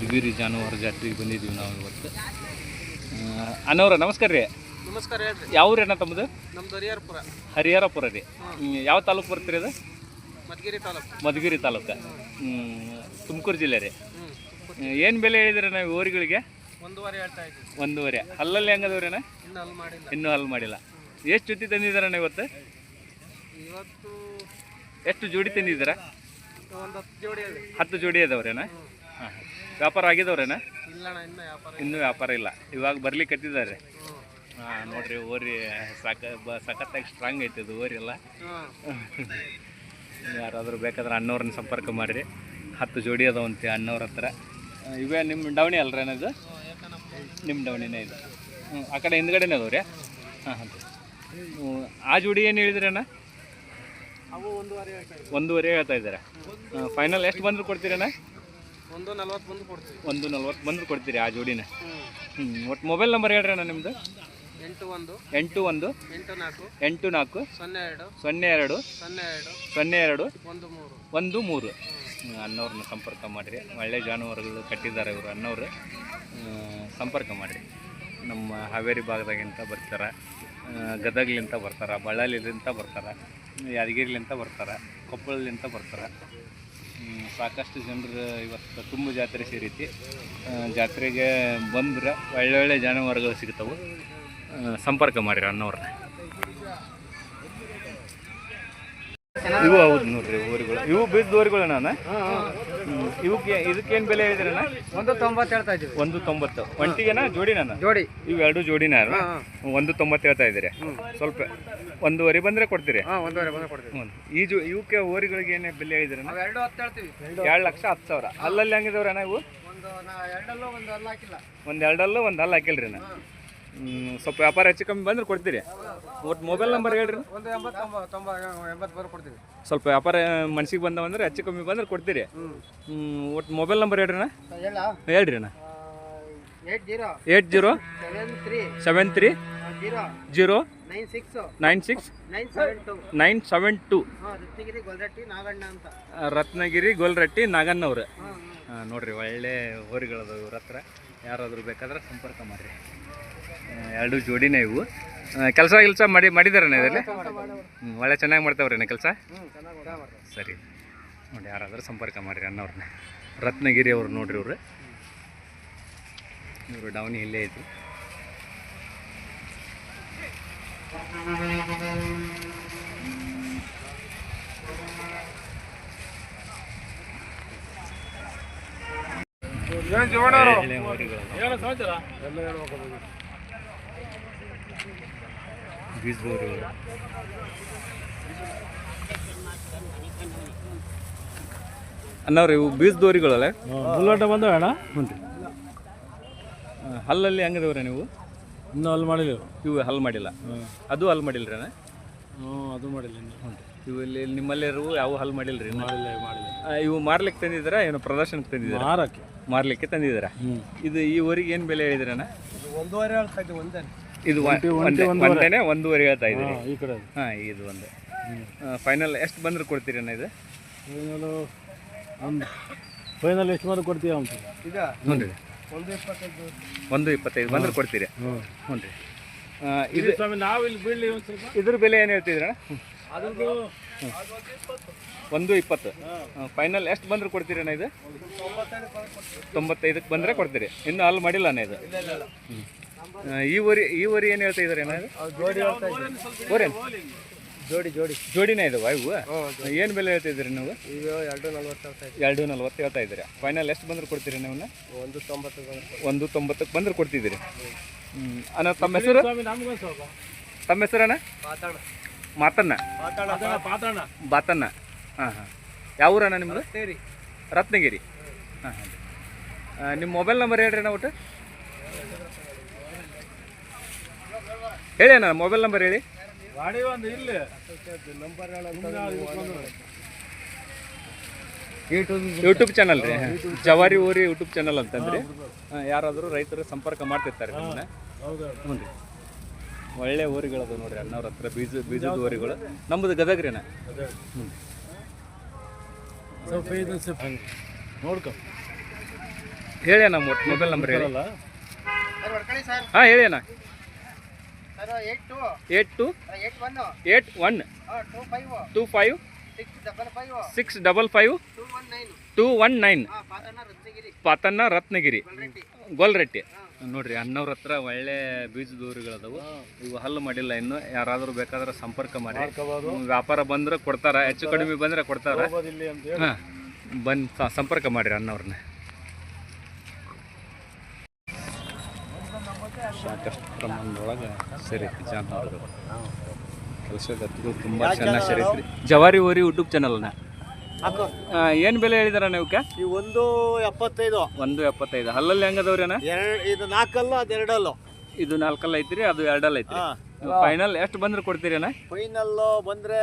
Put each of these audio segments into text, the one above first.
ಮಧುಗಿರಿ ಜಾನುವಾರು ಜಾತ್ರೆಗೆ ಬಂದಿದ್ದೀವಿ ನಾವು ಇವತ್ತು. ಅಣ್ಣವ್ರ ನಮಸ್ಕಾರ ರೀ. ನಮಸ್ಕಾರ ಹೇಳ್ರಿ. ಯಾವ ಊರೇನ ತಮ್ಮದು? ನಮ್ದು ಹರಿಹರಪುರ. ಹರಿಹರಪುರ ರೀ. ಯಾವ ತಾಲೂಕು ಬರ್ತೀರಿ ಅದು? ಮಧುಗಿರಿ ತಾಲೂಕು. ಮಧುಗಿರಿ ತಾಲೂಕು. ತುಮಕೂರು ಜಿಲ್ಲೆ ರೀ. ಏನು ಬೆಲೆ ಹೇಳಿದ್ರಿ ನಾವು ಊರಿಗಳಿಗೆ? ಒಂದೂವರೆ ಹೇಳ್ತಾ ಇದ್ದೀವಿ. ಒಂದೂವರೆ. ಹಲ್ಲಲ್ಲಿ ಹೆಂಗದವ್ರೇನ ಇನ್ನೂ ಮಾಡಿಲ್ಲ. ಇನ್ನೂ ಅಲ್ಲಿ ಮಾಡಿಲ್ಲ. ಎಷ್ಟು ಜೊತೆ ತಂದಿದ್ದಾರಣ್ಣ ಇವತ್ತು? ಇವತ್ತು ಎಷ್ಟು ಜೋಡಿ ತಂದಿದ್ದೀರಾ? ಒಂದು ಹತ್ತು ಜೋಡಿ ಹತ್ತು ಜೋಡಿ ಅದಾವ್ರೇನ ವ್ಯಾಪಾರ ಆಗಿದವ್ರೇನ? ಇನ್ನು ವ್ಯಾಪಾರ ಇಲ್ಲ. ಇವಾಗ ಬರ್ಲಿಕ್ಕೆ ಹತ್ತಿದ್ದಾರೆ ಹಾಂ ನೋಡ್ರಿ ಓರಿ ಸಾಕ ಬ ಸಖತ್ತಾಗಿ ಸ್ಟ್ರಾಂಗ್ ಐತೆ ಇದು ಓರಿ ಎಲ್ಲ. ಯಾರಾದರೂ ಬೇಕಾದ್ರೆ ಅಣ್ಣವ್ರನ್ನ ಸಂಪರ್ಕ ಮಾಡಿರಿ. ಹತ್ತು ಜೋಡಿ ಅದಾವಂತೆ ಅಣ್ಣವ್ರ ಹತ್ರ. ಇವೇ ನಿಮ್ಮ ಡವಣಿ ಅಲ್ರೇನ ಇದು? ನಿಮ್ಮ ಡವಣಿನೇ ಇದು. ಹ್ಞೂ ಆ ಕಡೆ ಹಿಂದ್ಗಡೆನೇ ಅದಾವ್ರಿ ಹಾಂ ಹಾಂ. ಹ್ಞೂ ಆ ಜೋಡಿ ಏನು ಹೇಳಿದ್ರಿ ಅಣ್ಣ ಒಂದೂವರೆ ಹೇಳ್ತಾ ಇದ್ದಾರೆ. ಫೈನಲ್ ಎಷ್ಟು ಬಂದರೂ ಕೊಡ್ತೀರಣ್ಣ ಒಂದು ನಲ್ವತ್ತು ಬಂದು ಕೊಡ್ತೀವಿ. ಒಂದು ನಲ್ವತ್ತು ಬಂದ್ರೆ ಕೊಡ್ತೀರಿ ಆ ಜೋಡಿನ? ಹ್ಞೂ ಒಟ್ಟು ಮೊಬೈಲ್ ನಂಬರ್ ಹೇಳ್ರಿ ಅಣ್ಣ ನಿಮ್ಮದು ಎಂಟು ಒಂದು ಎಂಟು ಒಂದು ಎಂಟು ನಾಲ್ಕು ಎಂಟು ನಾಲ್ಕು ಸೊನ್ನೆ ಎರಡು ಸೊನ್ನೆ ಎರಡು ಸೊನ್ನೆ ಎರಡು ಸೊನ್ನೆ ಎರಡು ಒಂದು ಮೂರು. ಒಂದು ಮೂರು. ಅಣ್ಣವ್ರನ್ನ ಸಂಪರ್ಕ ಮಾಡಿರಿ. ಒಳ್ಳೆ ಜಾನುವಾರುಗಳು ಕಟ್ಟಿದ್ದಾರೆ ಇವರು ಅನ್ನೋರು ಸಂಪರ್ಕ ಮಾಡಿರಿ. ನಮ್ಮ ಹಾವೇರಿ ಭಾಗದಾಗಿಂತ ಬರ್ತಾರೆ ಗದಗ್ಲಿಂತ ಬರ್ತಾರೆ ಬಳ್ಳಾರಿಲಿಂತ ಬರ್ತಾರೆ ಯಾದಗಿರಿಲಿಂತ ಬರ್ತಾರೆ ಕೊಪ್ಪಳಲಿಂತ ಬರ್ತಾರೆ ಸಾಕಷ್ಟು ಜನರು ಇವತ್ತು ತುಂಬ ಜಾತ್ರೆ ಸೇರೈತಿ. ಜಾತ್ರೆಗೆ ಬಂದ್ರೆ ಒಳ್ಳೊಳ್ಳೆ ಒಳ್ಳೆ ಜಾನುವಾರುಗಳು ಸಿಗ್ತವೆ. ಸಂಪರ್ಕ ಮಾಡಿರಿ ಅನ್ನೋರ್ನ ಇವು ಹೌದು ನೋಡ್ರಿ ಊರುಗಳು ಇವು ಬಿದ್ದ ಊರುಗಳು ನಾನು ಇವಕ್ಕೆ ಇದಕ್ಕೇನು ಬೆಲೆ ಹೇಳಿದ್ರಣ್ಣ? ಒಂದು ತೊಂಬತ್ತು ಹೇಳ್ತಾ ಇದ್ದೀವಿ. ಒಂದು ತೊಂಬತ್ತು. ಒಂಟಿಗೆನಾ ಜೋಡಿ ನಾನು ಜೋಡಿ. ಇವೆರಡು ಜೋಡಿನ ಅಲ್ವಾ? ಒಂದು ತೊಂಬತ್ತು ಹೇಳ್ತಾ ಇದ್ದೀರಿ. ಸ್ವಲ್ಪ ಒಂದೂವರೆ ಬಂದರೆ ಕೊಡ್ತೀರಿ? ಹಾಂ ಒಂದೂವರೆ ಬಂದರೆ ಕೊಡ್ತೀವಿ. ಈ ಜೋ ಇವಕ್ಕೆ ಊರುಗಳಿಗೆ ಏನೇ ಬೆಲೆ ಹೇಳಿದ್ರಣ್ಣ? ನಾವು ಎರಡು ಹತ್ತು ಹೇಳ್ತೀವಿ. ಎರಡು ಲಕ್ಷ ಹತ್ತು ಸಾವಿರ. ಅಲ್ಲಲ್ಲಿ ಹೆಂಗಿದವ್ರಣ್ಣ ಇವು? ಒಂದು ಎರಡಲ್ಲೂ ಒಂದು ಅಲ್ಲ ಹಾಕಿಲ್ಲ. ಒಂದು ಎರಡಲ್ಲೂ ಒಂದು ಹಲ್ಲು ಹಾಕಿಲ್ರಿ ನಾ ಹ್ಮ್, ಸ್ವಲ್ಪ ವ್ಯಾಪಾರ ಹೆಚ್ಚು ಕಮ್ಮಿ ಬಂದ್ರೆ ಕೊಡ್ತೀರಿ. ಒಟ್ಟು ಮೊಬೈಲ್ ನಂಬರ್ ಹೇಳ್ರಿ. ಒಂದು ಸ್ವಲ್ಪ ವ್ಯಾಪಾರ ಮನ್ಸಿಗೆ ಬಂದವಂದ್ರೆ ಹೆಚ್ಚು ಕಮ್ಮಿ ಬಂದ್ರೆ ಕೊಡ್ತೀರಿ. ಒಟ್ಟು ಮೊಬೈಲ್ ನಂಬರ್ ಹೇಳ್ರಿ ಹೇಳ್ರಿ ಅಣ್ಣ eight zero seven three zero nine six nine six nine seven two. Ratnagiri Golratti Naganna ಹಾಂ, ನೋಡ್ರಿ ಒಳ್ಳೆ ಇವ್ರ ಹತ್ರ. ಯಾರಾದರೂ ಬೇಕಾದ್ರೆ ಸಂಪರ್ಕ ಮಾಡಿರಿ. ಎರಡು ಜೋಡಿನೇ ಇವು. ಕೆಲಸ ಕೆಲಸ ಮಾಡಿ ಮಾಡಿದಾರಣ್ಣ ಇದರಲ್ಲಿ? ಹ್ಞೂ ಒಳ್ಳೆ ಚೆನ್ನಾಗಿ ಮಾಡ್ತಾವ್ರೇನ ಕೆಲಸ? ಹ್ಞೂ ಚೆನ್ನಾಗಿ ಮಾಡ್ತಾರೆ ಸರಿ. ನೋಡಿ ಯಾರಾದರೂ ಸಂಪರ್ಕ ಮಾಡಿರಿ ಅಣ್ಣವ್ರನ್ನ ರತ್ನಗಿರಿ ಅವರು ನೋಡ್ರಿ ಇವ್ರು. ಇವರು ಡೌನಿ ಇಲ್ಲೇ ಐತಿ ಎಳೆ ಹೋರಿಗಳು. ಇವ್ರು. ಅಣ್ಣವ್ರಿ ಇವು ಬೀಜದೋರಿಗಳಲ್ಲ? ಬುಲ್ಲೋಟ ಬಂದವ ಅಣ್ಣ. ಹ್ಞೂ ರೀ ಹಲ್ಲಲ್ಲಿ ಹೆಂಗದವ್ರೆ ನೀವು? ಇನ್ನೂ ಅಲ್ಲಿ ಮಾಡಿಲ್ಲ. ಇವು ಹಲ್ ಮಾಡಿಲ್ಲ? ಅದು ಹಲ್ ರೀ ಅಣ್ಣ? ಹ್ಞೂ ಅದು ಮಾಡಿಲ್ಲ ಹ್ಞೂ ರೀ ಇವು ಇಲ್ಲಿ ನಿಮ್ಮಲ್ಲಿರುವ ಯಾವ ಹಲ್ ಮಾಡಿಲ್ಲ ಇನ್ನು? ಮಾಡಿಲ್ಲ ಮಾಡಿಲ್ಲ. ಇವು ಮಾರ್ಲಿಕ್ಕೆ ತಂದಿದ್ದೀರಾ ಏನು ಪ್ರದರ್ಶನಕ್ಕೆ ತಂದಿದ್ದೀರಾ? ಮಾರಕ್ಕೆ. ಮಾರ್ಲಿಕ್ಕೆ ತಂದಿದ್ದೀರಾ? ಇದು ಈ ಊರಿಗೆ ಏನು ಬೆಲೆ ಹೇಳಿದ್ರಣ್ಣ ಒಂದೂವರೆ ಒಂದೇ ಇದು ಒಂದೇ ಒಂದೇನೆ ಒಂದೂವರೆ ಹೇಳ್ತಾ ಇದ್ದೀರಿ. ಈ ಕಡೆ ಹಾಂ ಇದು ಒಂದು. ಫೈನಲ್ ಎಷ್ಟು ಬಂದ್ರೆ ಕೊಡ್ತೀರಿ ಅಣ್ಣ ಇದು? ಫೈನಲು ಒಂದು. ಫೈನಲ್ ಎಷ್ಟು ಬಂದ್ರೆ ಕೊಡ್ತೀವಿ ಅಂತ. ಈಗ ಹ್ಞೂ ರೀ ಒಂದು ಇಪ್ಪತ್ತೈದು. ಒಂದು ಇಪ್ಪತ್ತೈದು ಬಂದ್ರೆ ಕೊಡ್ತೀರಿ. ಹ್ಞೂ. ಹ್ಞೂ ರೀ ಇದು ಸ್ವಾಮಿ ನಾವು ಇಲ್ಲಿ ಸ್ವಲ್ಪ. ಇದ್ರ ಬೆಲೆ ಏನು ಹೇಳ್ತಿದ್ರಣ್ಣ ಅದ್ರದ್ದು ಒಂದು ಇಪ್ಪತ್ತು. ಫೈನಲ್ ಎಷ್ಟು ಬಂದ್ರೆ ಕೊಡ್ತೀರಿ ಅಣ್ಣ ಇದು? ತೊಂಬತ್ತೈದಕ್ಕೆ ಬಂದರೆ ಕೊಡ್ತೀರಿ. ಇನ್ನೂ ಅಲ್ಲಿ ಮಾಡಿಲ್ಲ ಅಣ್ಣ ಇದು. ಈ ಊರಿ ಈ ಊರಿ ಏನು ಹೇಳ್ತಾ ಇದಾರೆ ಜೋಡಿ ಹೇಳ್ತಾ ಜೋಡಿ ಜೋಡಿ. ಜೋಡಿನೇ ಇದಾವ ಇವು? ಏನು ಬೆಲೆ ಹೇಳ್ತಿದ್ದೀರಿ ನೀವು? ಈಗ ಎರಡು ನಲ್ವತ್ತು ಹೇಳ್ತಾ ಎರಡು ನಲ್ವತ್ತು ಹೇಳ್ತಾ ಇದ್ದೀರಿ? ಫೈನಲ್ ಎಷ್ಟು ಬಂದ್ರೆ ಕೊಡ್ತೀರಿ ನೀವು ಒಂದು ತೊಂಬತ್ತು ಒಂದು ತೊಂಬತ್ತಕ್ಕೆ ಬಂದ್ರೆ ಕೊಡ್ತಿದ್ದೀರಿ. ಹ್ಞೂ ಅಣ್ಣ ತಮ್ಮ ಹೆಸರು? ತಮ್ಮ ಹೆಸರಣ್ಣ ಮಾತಣ್ಣ. ಬಾತಣ್ಣ ಹಾ ಹಾ ಬಾತನ್ನ ಹಾಂ ಹಾಂ. ಯಾವ ಊರಣ್ಣ ನಿಮ್ಮದು ರತ್ನಗಿರಿ. ಹಾಂ ಹಾಂ. ನಿಮ್ಮ ಮೊಬೈಲ್ ನಂಬರ್ ಹೇಳ್ರಿ ಅಣ್ಣ ಒಟ್ಟು. ಹೇಳಿ ಅಣ್ಣ ಮೊಬೈಲ್ ನಂಬರ್ ಹೇಳಿ. ಗಾಡಿ ಒಂದು ಇಲ್ಲಿ. ನಂಬರ್ ಯೂಟ್ಯೂಬ್ ಚಾನಲ್ ರೀ. ಜವಾರಿ ಊರಿ ಯೂಟ್ಯೂಬ್ ಚಾನಲ್ ಅಂತಂದ್ರಿ. ಯಾರಾದರೂ ರೈತರು ಸಂಪರ್ಕ ಮಾಡ್ತಿರ್ತಾರೆ ನಿಮ್ಮನ್ನ ಹ್ಞೂ ರೀ. ಒಳ್ಳೆ ಊರುಗಳದು ನೋಡ್ರಿ ಅಣ್ಣವ್ರ ಹತ್ರ ಬೀಜ ಬೀಜದ ಊರಿಗಳು. ನಮ್ಮದು ಗದಗ ರೀ ನೋಡ್ಕೊ. ಹೇಳಿ ಅಣ್ಣ ಮೊಬೈಲ್ ನಂಬರ್ ಹೇಳಿ. ಸರ್ ಹಾಂ ಹೇಳಿ ಅಣ್ಣ. Eight two eight one two five six double five two one nine Patanna Ratnagiri. Golratti. ನೋಡ್ರಿ ಅಣ್ಣವ್ರ ಹತ್ರ ಒಳ್ಳೆ ಬೀಜ ಊರುಗಳದಾವು ಇವು ಹಲ್ಲು ಮಾಡಿಲ್ಲ ಇನ್ನು. ಯಾರಾದರೂ ಬೇಕಾದ್ರೆ ಸಂಪರ್ಕ ಮಾಡಿ. ವ್ಯಾಪಾರ ಬಂದ್ರೆ ಕೊಡ್ತಾರ. ಹೆಚ್ಚು ಕಡಿಮೆ ಬಂದ್ರೆ ಕೊಡ್ತಾರ. ಬಂದು ಸಂಪರ್ಕ ಮಾಡಿರಿ ಅಣ್ಣವ್ರನ್ನ. ಸಾಕಷ್ಟು ಪ್ರಮಾಣದೊಳಗೆ ಸೇರೈತಿ ಕೆಲಸ ಗತಿಗಳು ತುಂಬ ಚೆನ್ನಾಗಿ ಸೇರೈತ್ರಿ. ಜವಾರಿ ಓರಿ ಯೂಟ್ಯೂಬ್ ಚಾನಲ್ನ ಏನು ಬೆಲೆ ಹೇಳಿದಾರ ನೀವು ಈ ಒಂದು ಎಪ್ಪತ್ತೈದು. ಒಂದು ಎಪ್ಪತ್ತೈದು. ಹಲ್ಲಲ್ಲಿ ಹೆಂಗದವ್ರೇನ? ಎರಡು ಇದು ನಾಲ್ಕಲ್ಲ ಅದು ಎರಡಲ್ಲೋ. ಇದು ನಾಲ್ಕಲ್ಲ ಐತ್ರಿ ಅದು ಎರಡಲ್ಲ ಐತ್ರಿ ಹಾಂ ಫೈನಲ್ ಎಷ್ಟು ಬಂದ್ರೆ ಕೊಡ್ತೀರೇನ? ಫೈನಲ್ಲು ಬಂದ್ರೆ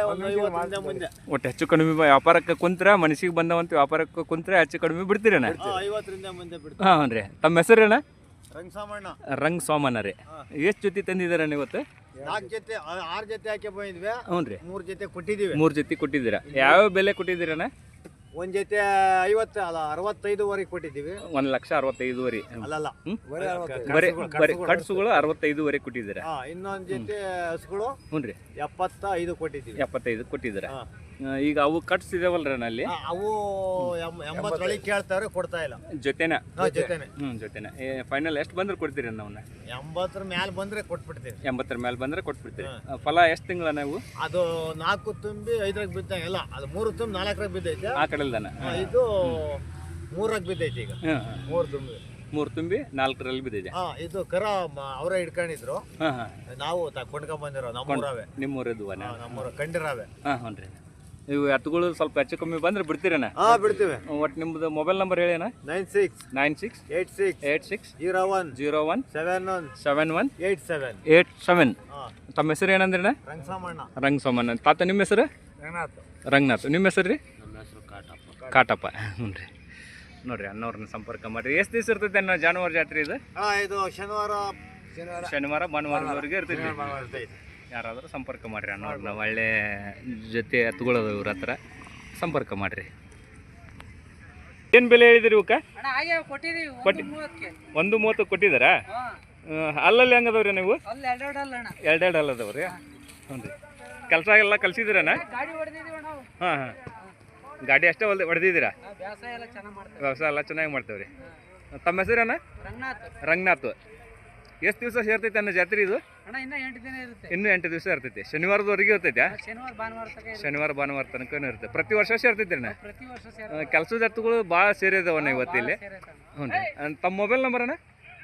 ಮುಂದೆ. ಒಟ್ಟು ಹೆಚ್ಚು ಕಡಿಮೆ ವ್ಯಾಪಾರಕ್ಕೆ ಕುಂತ್ರ ಮನಸ್ಸಿಗೆ ಬಂದವಂತ ವ್ಯಾಪಾರಕ್ಕೆ ಕುಂತ್ರೆ ಹೆಚ್ಚು ಕಡಿಮೆ ಬಿಡ್ತೀರೇನ? ಹಾಂ ಐವತ್ತರಿಂದ ಮುಂದೆ ಬಿಡ್ತೀವಿ. ಹಾಂ ಹ್ಞೂ ರೀ ತಮ್ಮ ಹೆಸರೇನ? ರಂಗಸಾಮಣ್ಣ ರಂಗ್ ಸೋಮಣ್ಣ ರೀ ಎಷ್ಟು ಜೊತೆ ತಂದಿದ್ದೀರ ಇವತ್ತು ನಾಲ್ಕು ಜೊತೆ ಆರು ಜೊತೆ ಹಾಕಿ ಬಂದಿದ್ವಿ. ಹ್ಞೂ ರೀ. ಮೂರು ಜೊತೆ ಕೊಟ್ಟಿದ್ದೀವಿ. ಮೂರು ಜೊತೆ ಕೊಟ್ಟಿದ್ದೀರಾ? ಯಾವ ಬೆಲೆ ಕೊಟ್ಟಿದ್ದೀರಣ್ಣ? ಒಂದು ಜೊತೆ ಐವತ್ತು ಅಲ್ಲ ಅರವತ್ತೈದುವರೆಗೆ ಕೊಟ್ಟಿದ್ದೀವಿ. ಒಂದು ಲಕ್ಷ ಅರವತ್ತೈದುವರೆ. ಅಲ್ಲಲ್ಲ? ಬರೀ. ಬರೀ ಕಟ್ಸುಗಳು- ಬರೀ ಕಟ್ಸುಗಳು. ಕಟ್ಸುಗಳು ಅರವತ್ತೈದುವರೆ ಕೊಟ್ಟಿದ್ದೀರಾ? ಇನ್ನೊಂದು ಜೊತೆ ಹಸುಗಳು ಹ್ಞೂ ರೀ. ಎಪ್ಪತ್ತ ಐದು ಕೊಟ್ಟಿದ್ದೀವಿ. ಎಪ್ಪತ್ತೈದು ಕೊಟ್ಟಿದ್ದೀರಾ? ಈಗ ಅವು ಕಟ್ಸ್ ಇದಾವಲ್ರಿ ಅಲ್ಲಿ ಆ, ಅವು ಎಂಬತ್ತೊಳಗೆ ಕೇಳ್ತಾರೆ ಕೊಡ್ತಾ ಇಲ್ಲ. ಜೊತೆನೇ? ಹಾ ಜೊತೆನೆ. ಹ್ಞೂ ಜೊತೆನೆ. ಫೈನಲ್ ಎಷ್ಟು ಬಂದ್ರೆ ಕೊಡ್ತೀರಿ ನಾವನ್ನ ಎಂಬತ್ತರ ಮ್ಯಾಲ ಬಂದ್ರೆ ಕೊಟ್ಬಿಡ್ತೀವಿ. ಎಂಬತ್ತರ ಮೇಲೆ ಬಂದ್ರೆ ಕೊಟ್ಬಿಡ್ತೀರಿ. ಆ, ಫಲ ಎಷ್ಟು ತಿಂಗಳ ನಾವು? ಅದು ನಾಲ್ಕು ತುಂಬಿ ಐದರಾಗ ಬಿದ್ದಂಗೆ ಇಲ್ಲ ಅದು ಮೂರು ತುಂಬಿ ನಾಲ್ಕರಾಗ ಬಿದ್ದೈತೆ. ಆ ಕಡೆಲ್ದಾನ ಆ, ಇದು ಮೂರಾಗ ಬಿದ್ದೈತೆ ಈಗ. ಹಾಂ ಹಾಂ. ಮೂರು ತುಂಬಿ. ಮೂರು ತುಂಬಿ ನಾಲ್ಕರಲ್ಲಿ ಬಿದ್ದಿದೆ ಹಾ ಇದು ಕರ ಅವರೇ ಹಿಡ್ಕೊಂಡಿದ್ರು. ಹಾಂ ಹಾಂ. ನಾವು ತ ಕೊಂಡ್ಕೊಂಡ್ ಬಂದಿರೋ ನಮ್ಮೂರವೇ. ನಿಮ್ಮೂರದುವನ ಹಾ, ನಮ್ಮೂರ ಕಂಡಿರಾವೆ. ಹಾಂ ಹ್ಞೂ ರೀ ಇವು ಎತ್ತುಗಳು ಸ್ವಲ್ಪ ಹೆಚ್ಚು ಕಮ್ಮಿ ಬಂದ್ರೆ ಬಿಡ್ತೀರಣ್ಣ ಹಾ ಬಿಡ್ತೀವಿ. ಒಟ್ಟು ನಿಮ್ದು mobile number ಹೇಳೇನ nine six nine six eight six eight six zero one zero one seven one seven one eight seven. Eight seven. ತಮ್ಮ ಹೆಸರು ಏನಂದ್ರೆ ರಂಗಸಾಮಣ್ಣ. ರಂಗಸಾಮಣ್ಣ. ತಾತ ನಿಮ್ಮ ಹೆಸರು? ರಂಗನಾಥ್. ರಂಗನಾಥ್. ನಿಮ್ಮ ಹೆಸರು ರೀ? ನಮ್ಮ ಹೆಸರು ಕಾಟಪ್ಪ. ಕಾಟಪ್ಪ. ಹ್ಞೂ ರೀ. ನೋಡ್ರಿ ಅನ್ನೋರ್ನ ಸಂಪರ್ಕ ಮಾಡಿರಿ. ಎಷ್ಟು ದಿವಸ ಇರ್ತೈತೆ ಅನ್ನೋ ಜಾನುವಾರು ಜಾತ್ರೆ ಇದು? ಹಾ ಇದು ಶನಿವಾರ ಶನಿವಾರ. ಶನಿವಾರ ಭಾನುವಾರದವರೆಗೆ ಇರ್ತೈತೆ. ಯಾರಾದರೂ ಸಂಪರ್ಕ ಮಾಡಿರಿ ಅಣ್ಣವ್ರನ್ನ ಒಳ್ಳೆ ಜೊತೆ ಎತ್ತುಗಳದ ಇವ್ರ ಹತ್ರ. ಸಂಪರ್ಕ ಮಾಡಿರಿ. ಏನು ಬೆಲೆ ಹೇಳಿದಿರಿ ಇವಕ್ಕೆ? ಕೊಟ್ಟಿ- ಒಂದು ಮೂವತ್ತು ಕೊಟ್ಟಿದ್ದಾರಾ? ಅಲ್ಲಲ್ಲಿ ಹೆಂಗದವ್ರಿ ನೀವು? ಎರಡು ಎರಡೆರಡು ಅಲ್ಲದವ್ರಿ ಹ್ಞೂ ರೀ. ಕೆಲಸ ಎಲ್ಲ ನಾವು. ಹಾಂ ಹಾಂ. ಗಾಡಿ ಅಷ್ಟೇ ಹೊಲ್ದ ಹೊಡೆದಿದ್ದೀರಾ? ವ್ಯವಸಾಯ ಎಲ್ಲ ಚೆನ್ನಾಗಿ ಮಾಡ್ತೇವೆ. ವ್ಯವಸಾಯ ಎಲ್ಲ ಚೆನ್ನಾಗಿ ಮಾಡ್ತೇವೆ ರೀ ತಮ್ಮ ಹೆಸರಣ್ಣ ರಂಗನಾಥ್. ರಂಗನಾಥ್. ಎಷ್ಟು ದಿವಸ ಸೇರ್ತೈತೆ ಅನ್ನೋ ಜಾತ್ರೆ ಇದು? ಅಣ್ಣ ಇನ್ನೂ ಎಂಟು ದಿನ ಇರುತ್ತೆ. ಇನ್ನೂ ಎಂಟು ದಿವಸ ಇರ್ತೈತಿ. ಶನಿವಾರದವರೆಗೆ ಇರ್ತೈತೆ? ಶನಿವಾರ ಭಾನುವಾರ ತನಕ ಇರುತ್ತೆ. ಶನಿವಾರ ಭಾನುವಾರ ತನಕನೂ ಇರುತ್ತೆ. ಪ್ರತಿ ವರ್ಷ ಸೇರ್ತೈತೆ ಅಣ್ಣ? ಪ್ರತಿ ವರ್ಷ ಸೇರ ಕೆಲಸದ ಎತ್ತುಗಳು ಭಾಳ ಸೇರಿದಾವಣ್ಣ ಇವತ್ತಿಲ್ಲಿ? ಹ್ಞೂ ರೀ. ತಮ್ಮ ಮೊಬೈಲ್ ನಂಬರ್ ಅಣ್ಣ?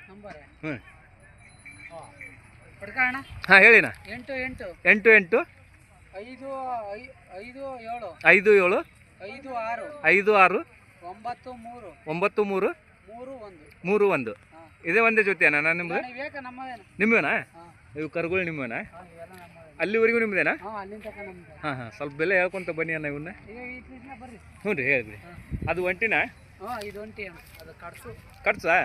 ನಂಬರ್ ಹ್ಞೂ ಅಣ್ಣ. ಹಾಂ ಹೇಳಿಣ್ಣ ಎಂಟು ಎಂಟು. ಎಂಟು ಎಂಟು. ಐದು ಐ- ಐದು ಏಳು. ಐದು ಏಳು. ಐದು ಆರು. ಐದು ಆರು. ಒಂಬತ್ತು ಮೂರು. ಒಂಬತ್ತು ಮೂರು. ಮೂರು ಒಂದು. ಮೂರು ಒಂದು. ಇದೇ ಒಂದೇ ಜೊತೆ ಅಣ್ಣ ನಿಮ್ದು? ಇವೇಕ ನಮ್ಮವೇನು ನಿಮ್ಮವೇನಾ ಹಾಂ. ಇವು ಕರುಗಳು ನಿಮ್ಮವೇನಾ ನಮ್ಮವೇ ಅಲ್ಲಿವರೆಗೂ ನಿಮ್ಮದೇನಾ ಹಾಂ ಹಾಂ ಸ್ವಲ್ಪ ಬೆಲೆ ಹೇಳ್ಕೊಂತ ಬನ್ನಿ ಅಣ್ಣ ಇವನ್ನ ಹ್ಞೂ ರೀ ಹೇಳ್ರಿ ಅದು ಒಂಟಿನ? ಖರ್ಚಾ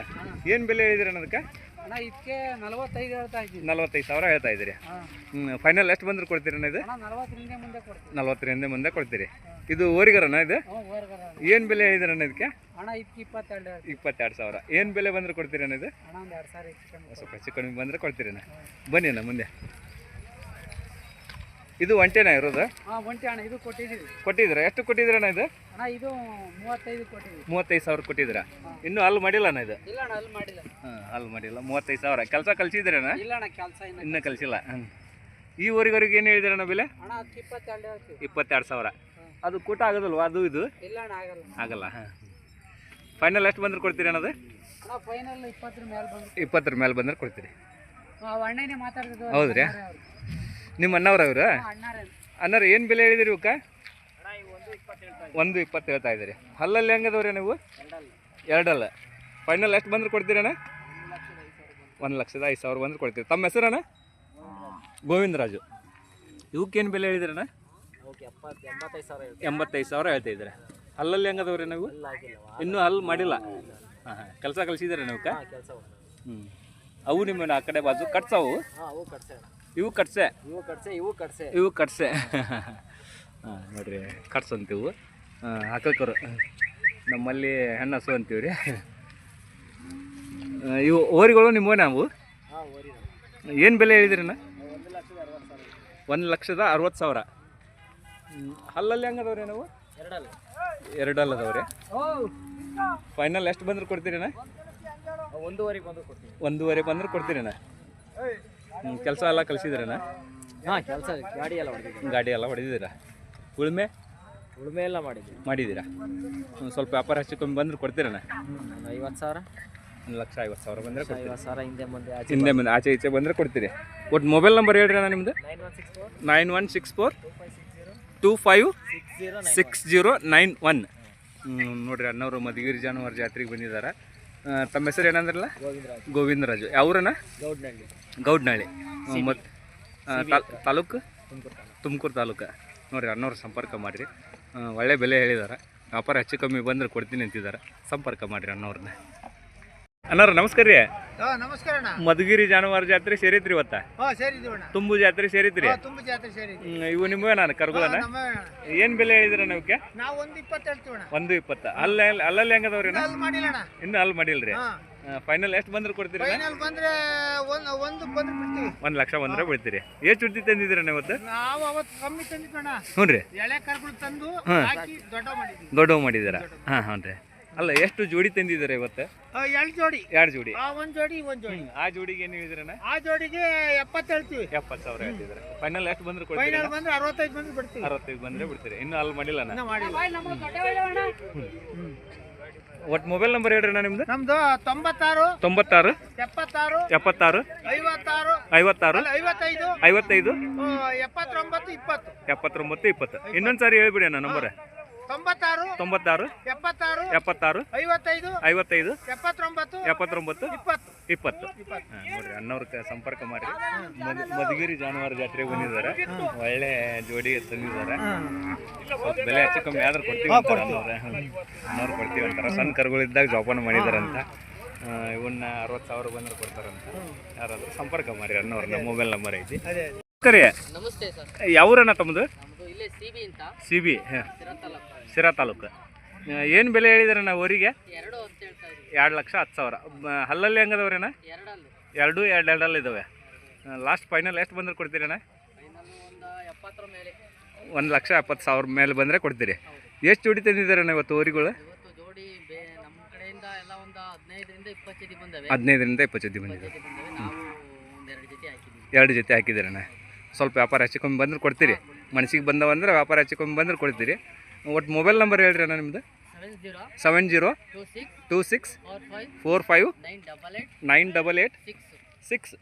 ಏನು ಬೆಲೆ ಹೇಳಿದ್ರಿ ಅಣ್ಣ ಅದಕ್ಕೆ? ಅಣ್ಣ ಇದಕ್ಕೆ ನಲವತ್ತೈದು ಹೇಳ್ತಾ ಇದ್ದೀನಿ ನಲವತ್ತೈದು ಸಾವಿರ ಹೇಳ್ತಾ ಇದ್ದೀರಿ. ಹ್ಞೂ ಫೈನಲ್ ಎಷ್ಟು ಬಂದ್ರೆ ಕೊಡ್ತೀರಿ ಅಣ್ಣ ಇದು ನಲವತ್ತರಿಂದ ಮುಂದೆ ಕೊಡ್ತೀನಿ ನಲ್ವತ್ತರಿಂದ ಮುಂದೆ ಕೊಡ್ತೀರಿ. ಇದು ಓರಿಗರಣ್ಣ ಇದು? ಏನು ಬೆಲೆ ಹೇಳಿದ್ರಿ ಅಣ್ಣ ಇದಕ್ಕೆ? ಅಣ್ಣ ಇದಕ್ಕೆ ಇಪ್ಪತ್ತೆರಡು ಇಪ್ಪತ್ತೆರಡು ಸಾವಿರ. ಏನು ಬೆಲೆ ಬಂದ್ರೆ ಕೊಡ್ತೀರಿ ಅಣ್ಣ ಇದು ಸ್ವಲ್ಪ ಹೆಚ್ಚು ಕಡಿಮೆ ಬಂದರೆ ಕೊಡ್ತೀರಿ ಅಣ್ಣ ಬನ್ನಿ ಅಣ್ಣ ಮುಂದೆ. ಇದು ಒಂಟೆನಾ ಇರೋದು? ಹಾಂ ಒಂಟಿ ಅಣ್ಣ ಇದು ಕೊಟ್ಟಿದ್ದೀವಿ. ಕೊಟ್ಟಿದ್ದೀರಾ? ಎಷ್ಟು ಕೊಟ್ಟಿದ್ದೀರಣ್ಣ ಇದು? ಅಣ್ಣ ಇದು ಮೂವತ್ತೈದು ಕೊಟ್ಟಿದ್ದೀವಿ. ಮೂವತ್ತೈದು ಸಾವಿರ ಕೊಟ್ಟಿದ್ರ ಇನ್ನೂ ಅಲ್ಲಿ ಮಾಡಿಲ್ಲ ಅಣ್ಣ ಇದು? ಇಲ್ಲ ಅಣ್ಣ ಅಲ್ಲಿ ಮಾಡಿಲ್ಲ. ಹಾಂ ಅಲ್ಲಿ ಮಾಡಿಲ್ಲ. ಮೂವತ್ತೈದು ಸಾವಿರ. ಕೆಲಸ ಕಲ್ಸಿದ್ರೆ ಇಲ್ಲ ಅಣ್ಣ ಕೆಲಸ ಇನ್ನು ಇನ್ನೂ ಕಲಿಸಿಲ್ಲ. ಈ ಊರಿಗವ್ರಿಗೆ ಏನು ಹೇಳಿದಿರಣ್ಣ ಬೆಲೆ? ಅಣ್ಣ ಇಪ್ಪತ್ತೆರಡು ಇಪ್ಪತ್ತೆರಡು ಸಾವಿರ. ಅದು ಕೂಟ ಆಗೋದಲ್ವಾ ಅದು ಇದು? ಇಲ್ಲ ಅಣ್ಣ ಆಗಲ್ಲ. ಆಗಲ್ಲ ಹಾಂ. ಫೈನಲ್ ಎಷ್ಟು ಬಂದ್ರೆ ಕೊಡ್ತೀರಿ ಅಣ್ಣ ಫೈನಲ್ ಇಪ್ಪತ್ತರ ಮೇಲೆ ಬಂದು ಇಪ್ಪತ್ತರ ಮೇಲೆ ಬಂದ್ರೆ ಕೊಡ್ತೀರಿ. ಹೌದ್ರಿ? ನಿಮ್ಮ ಅಣ್ಣವ್ರ ಅವರು ಅಣ್ಣಾರೇ ಅಣ್ಣಾರ ಏನು ಬೆಲೆ ಹೇಳಿದಿರಿ ಇವಕ್ಕ ಒಂದು ಇಪ್ಪತ್ತು ಹೇಳ್ತಾ ಇದ್ದೀರಿ. ಹಲ್ಲಲ್ಲಿ ಹೆಂಗದವ್ರಿ ನೀವು? ಎರಡಲ್ಲ. ಫೈನಲ್ ಎಷ್ಟು ಬಂದ್ರೆ ಕೊಡ್ತೀರಣ್ಣ ಒಂದು ಲಕ್ಷದ ಐದು ಸಾವಿರ ಬಂದ್ರೆ ಕೊಡ್ತೀರಿ. ತಮ್ಮ ಹೆಸರಣ್ಣ? ಗೋವಿಂದರಾಜು. ಇವಕ್ಕೇನು ಬೆಲೆ ಹೇಳಿದಿರಣ್ಣ ಎಂಬತ್ತೈದು ಸಾವಿರ ಹೇಳ್ತಾ ಇದ್ದೀರಾ. ಹಲ್ಲಲ್ಲಿ ಹೆಂಗದವ್ರಿ ನೀವು? ಇಲ್ಲ ಇನ್ನೂ ಹಲ್ಲು ಮಾಡಿಲ್ಲ? ಹಾಂ ಹಾಂ. ಕೆಲಸ ಕಲಿಸಿದ್ದೀರಾ ನೀವು ಕೆಲಸ ಹ್ಞೂ ಅವು ನಿಮ್ಮ ಆ ಕಡೆ ಬಾಜು ಕಟ್ಸವು ಹಾಂ ಅವು ಕಟ್ಸೆ ಇವು ಕಟ್ಸೆ. ಇವು ಕಟ್ಸೆ ಇವು ಕಟ್ಸೆ. ಇವು ಕಟ್ಸೆ. ಹಾಂ ನೋಡ್ರಿ ಕಟ್ಸ್ ಅಂತೀವು ಹಾಕಕರು ನಮ್ಮಲ್ಲಿ ಹೆಣ್ಣಸು ಅಂತೀವಿ ರೀ ಇವು ಓರಿಗಳು ನಿಮ್ಮ ನಾವು? ಓರಿ ಏನು ಬೆಲೆ ಹೇಳಿದ್ರಣ್ಣ ಒಂದು ಲಕ್ಷದ ಅರವತ್ತು ಸಾವಿರ. ಹಲ್ಲಲ್ಲಿ ಹೆಂಗದವ್ರಿ ನಾವು ಎರಡಲ್ಲ. ಅದಾವ್ರಿ ಫೈನಲ್ ಎಷ್ಟು ಬಂದ್ರೆ ಕೊಡ್ತೀರಿ ಒಂದೂವರೆಗೆ ಬಂದ್ರೆ ಕೊಡ್ತೀರಿ ಒಂದೂವರೆ ಬಂದ್ರೆ ಕೊಡ್ತೀರಣ್ಣ ಕೆಲಸ ಎಲ್ಲ ಕಲಿಸಿದ್ರೇನ ಹಾಂ ಕೆಲಸ ಗಾಡಿ ಎಲ್ಲ ಹೊಡೆದಿದ್ದೀವಿ ಗಾಡಿ ಎಲ್ಲ ಹೊಡೆದಿದ್ದೀರಾ? ಉಳುಮೆ? ಉಳುಮೆ ಎಲ್ಲ ಮಾಡಿದ್ದೀವಿ ಮಾಡಿದ್ದೀರಾ? ಒಂದು ಸ್ವಲ್ಪ ವ್ಯಾಪಾರ ಹೆಚ್ಚು ಕಮ್ಮಿ ಬಂದ್ರೆ ಕೊಡ್ತೀರಣ್ಣ ಒಂದು ಐವತ್ತು ಸಾವಿರ. ಒಂದು ಲಕ್ಷ ಐವತ್ತು ಸಾವಿರ ಬಂದರೆ ಕೊಡ್ತೀರಿ. ಐವತ್ತು ಸಾವಿರ ಹಿಂದೆ ಮುಂದೆ ಆಚೆ ಹಿಂದೆ ಮುಂದೆ ಆಚೆ ಈಚೆ ಬಂದರೆ ಕೊಡ್ತೀರಿ. ಒಟ್ಟು ಮೊಬೈಲ್ ನಂಬರ್ ಹೇಳ್ರಿ ಅಣ್ಣ ನಿಮ್ಮದು nine one six four. Two five six zero. Nine one. ನೋಡಿರಿ ಅಣ್ಣವರು ಮಧುಗಿರಿ ಜಾನುವಾರು ಜಾತ್ರೆಗೆ ಬಂದಿದ್ದಾರೆ ತಮ್ಮ ಹೆಸರು ಏನಂದ್ರಲ್ಲ? ಗೋವಿಂದರಾಜ್. ಗೋವಿಂದರಾಜು. ಯಾವ್ರನ ಗೌಡ್ನಹಳ್ಳಿ ಗೌಡ್ನಹಳ್ಳಿ ಮತ್ತು ತಾಲೂಕು? ತುಮಕೂರು ತಾಲೂಕು. ನೋಡಿರಿ ಅನ್ನೋರು ಸಂಪರ್ಕ ಮಾಡಿರಿ. ಒಳ್ಳೆ ಬೆಲೆ ಹೇಳಿದ್ದಾರೆ ವ್ಯಾಪಾರ ಹೆಚ್ಚು ಕಮ್ಮಿ ಬಂದ್ರೆ ಕೊಡ್ತೀನಿ ಅಂತಿದ್ದಾರೆ ಸಂಪರ್ಕ ಮಾಡಿರಿ ಅಣ್ಣವ್ರನ್ನ. ಅಣ್ಣವ್ರ ನಮಸ್ಕಾರ ರೀ ಹಾಂ ನಮಸ್ಕಾರ ಅಣ್ಣ. ಮಧುಗಿರಿ ಜಾನುವಾರು ಜಾತ್ರೆ ಸೇರಿತ್ರಿ ಇವತ್ತ? ಹಾಂ ಸೇರಿದ್ದೀವಿ ಅಣ್ಣ. ತುಂಬು ಜಾತ್ರೆ ಸೇರಿತ್ರಿ ಹಾಂ ತುಂಬ ಜಾತ್ರೆ ಸೇರಿದ್ದೀವಿ ಹ್ಮ್, ಇವು ನಿಮ್ಮವೇ ನಾನು ಕರ್ಗೋಲನ ಏನ್ ಬೆಲೆ ಹೇಳಿದ್ರ ನಾವಕ್ಕೆ ನಾವು ಒಂದು ಇಪ್ಪತ್ತ ಹೇಳ್ತೀವಿ ಅಣ್ಣ. ಒಂದು ಇಪ್ಪತ್ತು. ಅಲ್ಲ ಅಲ್ಲಲ್ಲಿ ಹೆಂಗದವ್ರಿ ಇನ್ನು ಅಲ್ಲಿ ಮಾಡಿಲ್ಲ ಅಣ್ಣ. ಇನ್ನೂ ಅಲ್ಲಿ ಮಾಡಿಲ್ರಿ? ರೀ ಫೈನಲ್ ಎಷ್ಟು ಬಂದ್ರೆ ಕೊಡ್ತೀರಿ ಫೈನಲ್ ಬಂದ್ರೆ ಒಂದು ಒಂದು ಬಂದ್ರೆ ಬಿಡ್ತೀವಿ. ಒಂದು ಲಕ್ಷ ಬಂದ್ರೆ ಬಿಡ್ತೀರಿ. ಎಷ್ಟು ಚುಟ್ಟಿ ತಂದಿದ್ದೀರ ಇವತ್ತು? ನಾವು ಅವತ್ತು ಕಮ್ಮಿ ತಂದಿದ್ವಿ ಅಣ್ಣ. ಹ್ಞೂ ರೀ ಎಳೆ ಕರ್ಗಳು ತಂದು ಹಾಕಿ ದೊಡ್ಡ ಮಾಡಿದ್ವಿ. ದೊಡ್ಡವು ಮಾಡಿದ್ದೀರಾ? ಹಾಂ ಹ್ಞೂ ರೀ ಅಲ್ಲ ಎಷ್ಟು ಜೋಡಿ ತಂದಿದ್ದಾರೆ ಇವತ್ತೆ? ಎರಡು ಜೋಡಿ. ಎರಡು ಜೋಡಿ. ಆ ಒಂದು ಜೋಡಿ ಒಂದು ಜೋಡಿ. ಆ ಜೋಡಿಗೆ ಏನು ಹೇಳಿದ್ರಣ್ಣ ಆ ಜೋಡಿಗೆ ಎಪ್ಪತ್ತು ಹೇಳ್ತೀವಿ. ಎಪ್ಪತ್ತು ಸಾವಿರ ಹೇಳ್ತಿದ್ದಾರೆ? ಫೈನಲ್ ಎಷ್ಟು ಬಂದ್ರೆ ಕೊಡ್ತೀವಿ ಫೈನಲ್ ಬಂದ್ರೆ ಅರವತ್ತೈದು ಬಂದ್ರೆ ಬಿಡ್ತೀವಿ. ಅರವತ್ತೈದು ಬಂದ್ರೆ ಬಿಡ್ತೀರಿ. ಇನ್ನು ಅಲ್ಲಿ ಮಾಡಿಲ್ಲ ಇನ್ನೂ ಮಾಡಿಲ್ಲ. ಒಟ್ಟು ಮೊಬೈಲ್ ನಂಬರ್ ಹೇಳ್ರಿ ಅಣ್ಣ ನಿಮ್ದು? ನಮ್ದು ತೊಂಬತ್ತಾರು ತೊಂಬತ್ತಾರು ಎಪ್ಪತ್ತಾರು ಎಪ್ಪತ್ತಾರು ಐವತ್ತಾರು ಐವತ್ತಾರು ಅಲ್ಲ ಐವತ್ತೈದು ಐವತ್ತೈದು ಎಪ್ಪತ್ತೊಂಬತ್ತು ಇಪ್ಪತ್ತು. ಎಪ್ಪತ್ತೊಂಬತ್ತು ಇಪ್ಪತ್ತು. ಇನ್ನೊಂದು ಸಾರಿ ಹೇಳ್ಬಿಡಿ ಅಣ್ಣ ನಂಬರ್ ತೊಂಬತ್ತಾರು ತೊಂಬತ್ತಾರು ಎಪ್ಪತ್ತಾರು ಎಪ್ಪತ್ತಾರು ಐವತ್ತೈದು ಐವತ್ತೈದು ಎಪ್ಪತ್ತೊಂಬತ್ತು ಎಪ್ಪತ್ತೊಂಬತ್ತು ಇಪ್ಪತ್ತು. ಇಪ್ಪತ್ತು. ಹಾ, ನೋಡ್ರಿ ಅಣ್ಣವ್ರ ಸಂಪರ್ಕ ಮಾಡಿ ಮದ್- ಮಧುಗಿರಿ ಜಾನುವಾರು ಜಾತ್ರೆಗೆ ಬಂದಿದ್ದಾರೆ. ಒಳ್ಳೆ ಜೋಡಿ ತಂದಿದ್ದಾರೆ. ಸ್ವಲ್ಪ ಬೆಲೆ ಹೆಚ್ಚು ಕಮ್ಮಿ ಆದ್ರೆ ಕೊಡ್ತೀವಿ ಅಂತಾರೆ ಅಣ್ಣವ್ರೆ. ಅಣ್ಣವ್ರು ಕೊಡ್ತೀವಿ ಅಂತಾರೆ. ಸಣ್ಣ ಕರುಗಳಿದ್ದಾಗ ಜೋಪಾನ ಮಾಡಿದಾರಂತ. ಇವನ್ನ ಅರವತ್ತು ಸಾವಿರ ಬಂದ್ರೆ ಕೊಡ್ತಾರಂತ. ಯಾರಾದ್ರೂ ಸಂಪರ್ಕ ಮಾಡಿ ಅಣ್ಣವ್ರನ್ನ ಮೊಬೈಲ್ ನಂಬರ್ ಐತಿ. ಅದೇ ಸರಿ. ನಮಸ್ತೆ ಸರ್. ಯಾವ್ರಣ್ಣ ತಮ್ಮದು? ನಮ್ಮದು ಇಲ್ಲೇ ಸಿ ಬಿ ಬಿ ಸಿರಾ ತಾಲೂಕು. ಏನು ಬೆಲೆ ಹೇಳಿದ್ರೆ ಊರಿಗೆ? ಎರಡು ಅಂತ ಹೇಳ್ತಾ ಇದ್ವಿ ಎರಡು ಲಕ್ಷ ಹತ್ತು ಸಾವಿರ. ಹಲ್ಲಲ್ಲಿ ಹೆಂಗದವ್ರೇನ? ಎರಡು ಎರಡು ಎರಡಲ್ಲಿ ಇದಾವೆ. ಲಾಸ್ಟ್ ಫೈನಲ್ ಎಷ್ಟು ಬಂದರೆ ಕೊಡ್ತೀರಣ್ಣ ಒಂದು ಲಕ್ಷ ಎಪ್ಪತ್ತು ಸಾವಿರ ಮೇಲೆ ಬಂದರೆ ಕೊಡ್ತೀರಿ. ಎಷ್ಟು ಜೋಡಿ ತಂದಿದ್ದಾರಣ್ಣ ಇವತ್ತು ಊರಿಗಳು? ಹದಿನೈದರಿಂದ ಇಪ್ಪತ್ತು ಜೊತೆ ಬಂದಿದೆ. ನಾವು ಎರಡು ಜೊತೆ ಹಾಕಿದ್ದೀರಣ್ಣ ಸ್ವಲ್ಪ ವ್ಯಾಪಾರ ಹೆಚ್ಚು ಕಮ್ಮಿ ಬಂದ್ರೆ ಕೊಡ್ತೀರಿ. ಮನಸ್ಸಿಗೆ ಬಂದವಂದ್ರೆ ವ್ಯಾಪಾರ ಹೆಚ್ಚು ಕಮ್ಮಿ ಬಂದ್ರೆ ಕೊಡ್ತೀರಿ. ಒಟ್ಟು ಮೊಬೈಲ್ ನಂಬರ್ ಹೇಳ್ರಿ ಅಣ್ಣ ನಿಮ್ದು? Seven zero two six four five nine double eight eight six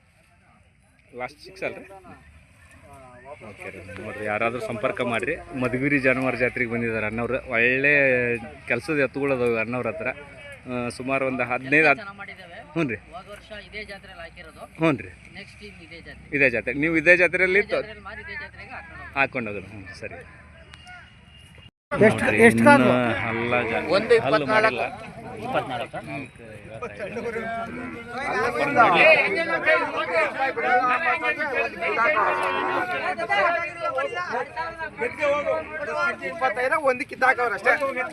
last six ಅಲ್ರಿ? ಓಕೆ ರೀ. ನೋಡಿರಿ ಯಾರಾದರೂ ಸಂಪರ್ಕ ಮಾಡಿರಿ. ಮಧುಗಿರಿ ಜಾನುವಾರು ಜಾತ್ರೆಗೆ ಬಂದಿದ್ದಾರೆ ಅಣ್ಣವ್ರು. ಒಳ್ಳೆ ಕೆಲಸದ ಎತ್ತುಗಳದವು ಅಣ್ಣವ್ರ ಹತ್ರ. ಸುಮಾರು ಒಂದು ಹದಿನೈದು ಹ್ಞೂ ರೀ. ಹ್ಞೂ ರೀ. ಇದೇ ಜಾತ್ರೆ. ನೀವು ಇದೇ ಜಾತ್ರೆಯಲ್ಲಿ ಹಾಕೊಂಡು ಹ್ಞೂ ಸರಿ. ಎಷ್ಟು ಜಾ- ಒಂದು ಹಲ್ಲು ಮಾಡಿಲ್ಲ ಇಪ್ಪತ್ನಾಲ್ಕು ಇಪ್ಪತ್ತೈದು ಒಂದು ಕಿತ್ತಾಕವ್ರ ಅಷ್ಟೇ ಎತ್ತುಗಳು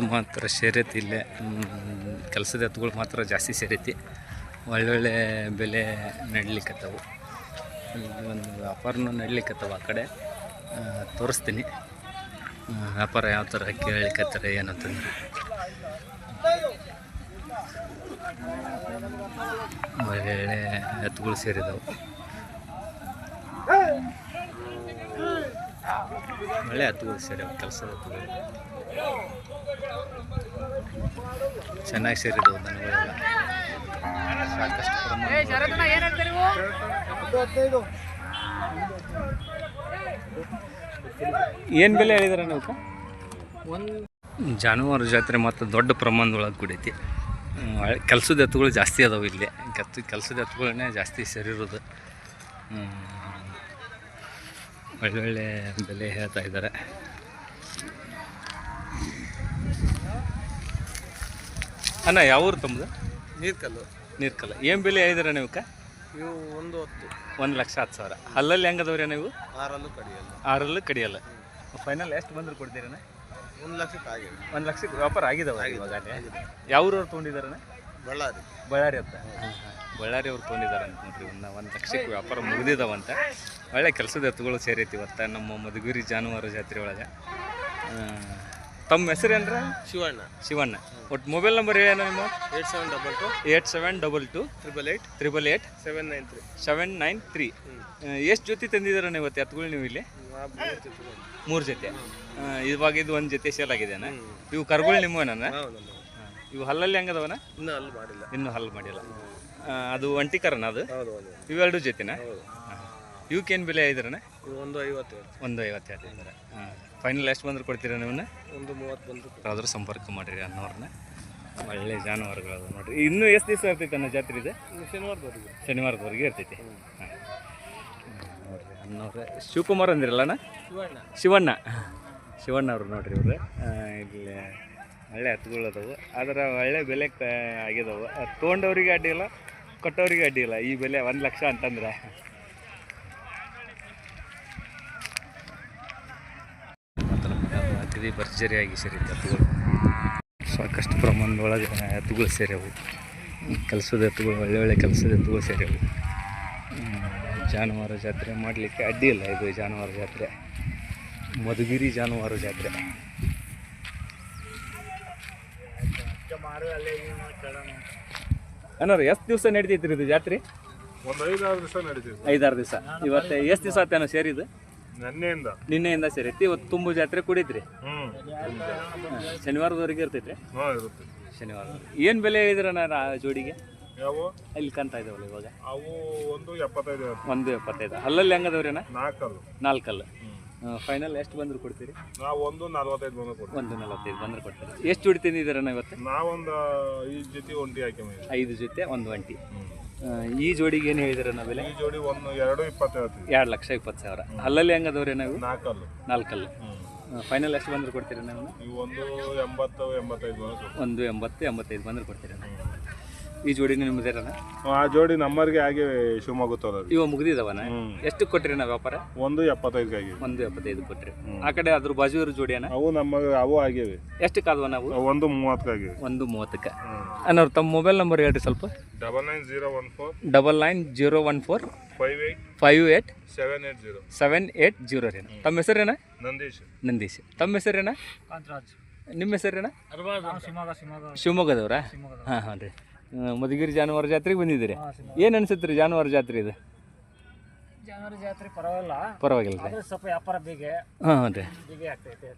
ಮಾತ್ರ ಸೇರೈತಿ ಇಲ್ಲೇ. ಕೆಲಸದ ಎತ್ತುಗಳು ಮಾತ್ರ ಜಾಸ್ತಿ ಸೇರೈತಿ. ಒಳ್ಳೊಳ್ಳೆ ಬೆಲೆ ನಡ್ಲಿಕ್ಕತ್ತವು ಒಂದು ವ್ಯಾಪಾರನೂ ನಡ್ಲಿಕ್ಕತ್ತವ ಆ ಕಡೆ. ತೋರಿಸ್ತೀನಿ. ವ್ಯಾಪಾರ ಯಾವ ಥರ ಕೇಳಲಿಕ್ಕತ್ತಾರೆ ಏನಂತಂದ್ರೆ ಒಳ್ಳೆ ಎತ್ತುಗಳು ಸೇರಿದವು. ಒಳ್ಳೆ ಎತ್ತುಗಳು ಸೇರಿವೆ ಕೆಲಸದ ಚೆನ್ನಾಗಿ ಸೇರಿದವು ದನಗಳೆಲ್ಲ ಸಾಕಷ್ಟು ಪ್ರಮಾಣ ಹದಿನೈದು ಏನು ಬೆಲೆ ಹೇಳಿದಾರೆ ನಾವು ಒಂದು ಜಾನುವಾರು ಜಾತ್ರೆ ಮತ್ತು ದೊಡ್ಡ ಪ್ರಮಾಣದೊಳಗೆ ಕುಡೈತಿ. ಕೆಲಸದ ಎತ್ತುಗಳು ಜಾಸ್ತಿ ಅದಾವೆ ಇಲ್ಲಿ. ಕೆತ್ತ ಕೆಲಸದ ಎತ್ತುಗಳನ್ನೇ ಜಾಸ್ತಿ ಸೇರಿರೋದು. ಹ್ಮ್. ಒಳ್ಳೊಳ್ಳೆ ಬೆಲೆ ಹೇಳ್ತಾ ಇದ್ದಾರೆ. ಅಣ್ಣ ಯಾವ ಊರು ತಮ್ಮದು? ನೀರ್ಕಲ್ಲು. ನೀರ್ಕಲ್ಲ. ಏನು ಬೆಲೆ ಹೇಳಿದಾರೆ ನೀವು ಇವು ಒಂದು ಹೊತ್ತು. ಒಂದು ಲಕ್ಷ ಹತ್ತು ಸಾವಿರ. ಅಲ್ಲಲ್ಲಿ ಹೆಂಗದವ್ರಿ ನೀವು ಆರಲ್ಲೂ ಕಡಿಯಲ್ಲ. ಆರಲ್ಲೂ ಕಡಿಯಲ್ಲ. ಫೈನಲ್ ಎಷ್ಟು ಬಂದ್ರು ಕೊಡ್ತೀರಣ್ಣ ಒಂದು ಲಕ್ಷಕ್ಕೆ ಆಗಿದೆ. ಒಂದು ಲಕ್ಷಕ್ಕೆ ವ್ಯಾಪಾರ ಆಗಿದಾವ ಇವಾಗ ಯಾವ ಊರವ್ರು ತೊಗೊಂಡಿದ್ದಾರಣ್ಣ ಬಳ್ಳಾರಿ. ಬಳ್ಳಾರಿ ಅಂತ. ಬಳ್ಳಾರಿ ಅವ್ರು ತೊಗೊಂಡಿದ್ದಾರೆ ಅಂತ ನೋಡ್ರಿ ಒಂದು ಒಂದು ಲಕ್ಷಕ್ಕೆ ವ್ಯಾಪಾರ ಮುಗಿದಿದಾವಂತ ಒಳ್ಳೆ ಕೆಲಸದ ಎತ್ತುಗಳು ಸೇರೈತಿ ಇವತ್ತು ನಮ್ಮ ಮಧುಗಿರಿ ಜಾನುವಾರು ಜಾತ್ರೆ ಒಳಗೆ. ತಮ್ಮ ಹೆಸರೇನ್ರ ಶಿವಣ್ಣ. ಶಿವಣ್ಣ. ಒಟ್ಟು ಮೊಬೈಲ್ ನಂಬರ್ ಏನು ನಿಮ್ಮ? Eight seven double two. Eight seven double two. Triple eight. Triple eight. Seven nine three. Seven nine three. ಎಷ್ಟು ಜೊತೆ ತಂದಿದ್ದೀರ ನೀವು ಇವತ್ತು? ಎತ್ತುಗಳು ನೀವು ಇಲ್ಲಿ? ಮೂರು ಜೊತೆ ಇವಾಗ ಇದು ಒಂದು ಜೊತೆ ಸೇಲ್ ಆಗಿದೆನಾ ಇವು ಕರ್ಗಳು ನಿಮ್ಮವನ ಇವು ಹಲ್ಲಲ್ಲಿ ಹೆಂಗದವನ ಇನ್ನೂ ಅಲ್ಲಿ ಮಾಡಿಲ್ಲ. ಇನ್ನೂ ಹಲ್ಲು ಮಾಡಿಲ್ಲ. ಅದು ಒಂಟಿ ಕರನ ಅದು? ಇವೆರಡು ಜೊತೆನಾ? ಇವಕ್ಕೇನು ಬೆಲೆ ಇದ್ರಣ್ಣ ಒಂದು ಐವತ್ತು ಒಂದು ಐವತ್ತು ಹೇಳ್ತಿದ್ದಾರೆ ಹಾಂ ಫೈನಲ್ ಎಷ್ಟು ಬಂದ್ರೆ ಕೊಡ್ತೀರಾ ನೀವನ್ನ? ಒಂದು ಮೂವತ್ತು ಬಂದು ಆದರೂ ಸಂಪರ್ಕ ಮಾಡಿರಿ ಅನ್ನೋರನ್ನ ಒಳ್ಳೆ ಜಾನುವಾರುಗಳು ನೋಡಿರಿ. ಇನ್ನೂ ಎಷ್ಟು ದಿವಸ ಇರ್ತೈತೆ ಅನ್ನೋ ಜಾತ್ರೆ ಇದೆ? ಶನಿವಾರದವರೆಗೆ. ಶನಿವಾರದವರೆಗೆ ಇರ್ತೈತಿ. ನೋಡಿರಿ ಅನ್ನೋರ ಶಿವಕುಮಾರ್ ಅಂದಿರಲ್ಲಣ್ಣ ಶಿವಣ್ಣ. ಶಿವಣ್ಣ. ಶಿವಣ್ಣ ಅವ್ರು ನೋಡಿರಿ ಇವ್ರು. ಇಲ್ಲಿ ಒಳ್ಳೆ ಹತ್ತುಗಳದವು ಆದ್ರೆ ಒಳ್ಳೆ ಬೆಲೆ ಕ ಆಗಿದಾವೆ. ತೊಗೊಂಡವ್ರಿಗೆ ಅಡ್ಡಿ ಇಲ್ಲ ಕೊಟ್ಟವ್ರಿಗೆ ಅಡ್ಡಿ ಇಲ್ಲ. ಈ ಬೆಲೆ ಒಂದು ಲಕ್ಷ ಅಂತಂದ್ರೆ ಮಾತ್ರ ಅಗದಿ ಭರ್ಜರಿಯಾಗಿ ಸೇರಿತ್ತು ಎತ್ತುಗಳು ಸಾಕಷ್ಟು ಪ್ರಮಾಣದೊಳಗೆ ಎತ್ತುಗಳು ಸೇರ್ಯವು. ಕೆಲಸದ ಎತ್ತುಗಳು ಒಳ್ಳೆ ಒಳ್ಳೆ ಕೆಲಸದ ಎತ್ತುಗಳು ಸೇರ್ಯವು. ಜಾನುವಾರು ಜಾತ್ರೆ ಮಾಡಲಿಕ್ಕೆ ಅಡ್ಡಿ ಇಲ್ಲ ಇದು ಜಾನುವಾರು ಜಾತ್ರೆ. ಮಧುಗಿರಿ ಜಾನುವಾರು ಜಾತ್ರೆ. ಅನ್ನಾರ ಎಷ್ಟು ದಿವಸ ನಡೀತೈತ್ರಿ ಇದು ಜಾತ್ರೆ? ಒಂದು ಐದಾರು ದಿವಸ ನಡೀತೈತೆ. ಐದಾರು ದಿವಸ. ಇವತ್ತು ಎಷ್ಟು ದಿವಸ ಆತೇನೋ ಸೇರಿದು ನೆನ್ನೆಯಿಂದ? ನಿನ್ನೆಯಿಂದ ಸೇರೈತಿ ಇವತ್ತು ತುಂಬು ಜಾತ್ರೆ ಕುಡಿದ್ರಿ. ಹ್ಞೂ ಶನಿವಾರದವರೆಗೆ ಇರ್ತೈತ್ರಿ. ಹಾ ಇರುತ್ತೆ. ಶನಿವಾರ. ಏನು ಬೆಲೆ ಹೇಳಿದ್ರ ಜೋಡಿಗೆ? ಯಾವ? ಇಲ್ಲಿ ಕಾಣ್ತಾ ಇದಾವಲ್ಲ ಇವಾಗ? ಅವು ಒಂದು ಎಪ್ಪತ್ತೈದು ಇರುತ್ತೆ. ಒಂದು ಎಪ್ಪತ್ತೈದು. ಅಲ್ಲಲ್ಲಿ ಹೆಂಗದವ್ರಿ ನಾಲ್ಕಲ್ಲು. ನಾಲ್ಕಲ್ಲ. ಫೈನಲ್ ಎಷ್ಟು ಬಂದ್ರು ಕೊಡ್ತೀರಿ? ನಾವು ಒಂದು ನಲ್ವತ್ತೈದು ಬಂದು ಕೊಡ್ತೀವಿ. ಒಂದು ನಲವತ್ತೈದು ಬಂದ್ರೆ ಕೊಡ್ತೀರಿ. ಎಷ್ಟು ಜೋಡಿ ತಿಂದಿದ್ದೀರಣ್ಣ ಇವತ್ತು? ನಾವೊಂದು ಈ ಜೊತೆ ಒಂಟಿ ಹಾಕಿ ಐದು ಜೊತೆ ಒಂದು ಒಂಟಿ. ಈ ಜೋಡಿಗೆ ಏನು ಹೇಳಿದಿರ ಬೆಲೆ ಈ ಜೋಡಿ ಒಂದು ಎರಡು ಇಪ್ಪತ್ತು ಹೇಳ್ತೀವಿ. ಎರಡು ಲಕ್ಷ ಇಪ್ಪತ್ತು ಸಾವಿರ. ಅಲ್ಲಲ್ಲಿ ಹೆಂಗದವ್ರಿ ನಾವು? ನಾಲ್ಕಲ್ಲು. ನಾಲ್ಕಲ್ಲ. ಫೈನಲ್ ಎಷ್ಟು ಬಂದ್ರೆ ಕೊಡ್ತೀರಿ ನಾವು? ಒಂದು ಎಂಬತ್ತು ಎಂಬತ್ತೈದು ಒಂದು ಎಂಬತ್ತು ಎಂಬತ್ತೈದು ಬಂದ್ರೆ ಕೊಡ್ತೀರಿ ಈ ಜೋಡಿ ನಿಮ್ಮದೇರನ ಆ ಜೋಡಿ ನಮ್ಮರಿಗೆ ಆಗಿ ಶಿವಮೊಗ್ಗ ತೋರದು. ಇವ ಮುಗ್ದಿದವನ? ಎಷ್ಟು ಕೊಟ್ರಿ ನಾವು ವ್ಯಾಪಾರ? ಒಂದು ಎಪ್ಪತ್ತೈದು ಆಗಿ ಒಂದು ಎಪ್ಪತ್ತೈದು ಕೊಟ್ರಿ. ಆ ಕಡೆ ಅದ್ರ ಬಾಜು ಇರೋ ಜೋಡಿಯನ? ಅವು ನಮ್ಮ ಅವು ಆಗಿವೆ. ಎಷ್ಟು ಕಾದ್ವ ನಾವು? ಅವು ಒಂದು ಮೂವತ್ತಕ್ಕಾಗಿ ಒಂದು ಮೂವತ್ತಕ್ಕೆ. ಅನ್ನೋರು ತಮ್ಮ ಮೊಬೈಲ್ ನಂಬರ್ ಹೇಳ್ರಿ ಸ್ವಲ್ಪ. Double nine zero one four double nine zero one four five eight five eight seven eight zero. Seven eight zero ರೀ ತಮ್ಮ ಹೆಸರೇನ? ನಂದೀಶ್. ನಂದೀಶ್. ತಮ್ಮ ಹೆಸರೇನ? ಕಾಂತರಾಜ್. ನಿಮ್ಮ ಹೆಸರೇನ? ಏನ ಶಿವಮೊಗ್ಗ ಶಿವಮೊಗ್ಗದವ್ರಾ. ಹಾಂ ಹಾಂ ರೀ. ಮಧುಗಿರಿ ಜಾನುವಾರು ಜಾತ್ರೆಗೆ ಬಂದಿದ್ದೀರಿ? ಏನು ಅನ್ಸುತ್ತೆ ರೀ ಜಾನುವಾರು ಜಾತ್ರೆ ಇದು? ಜಾನುವಾರು ಜಾತ್ರೆ ಪರವಾಗಿಲ್ಲ. ಪರವಾಗಿಲ್ಲ ರೀ. ಸ್ವಲ್ಪ ವ್ಯಾಪಾರ ಬೇಗ. ಹಾಂ ಹಾಂ ರೀ. ಬೇಗ ಆಗ್ತೈತೆ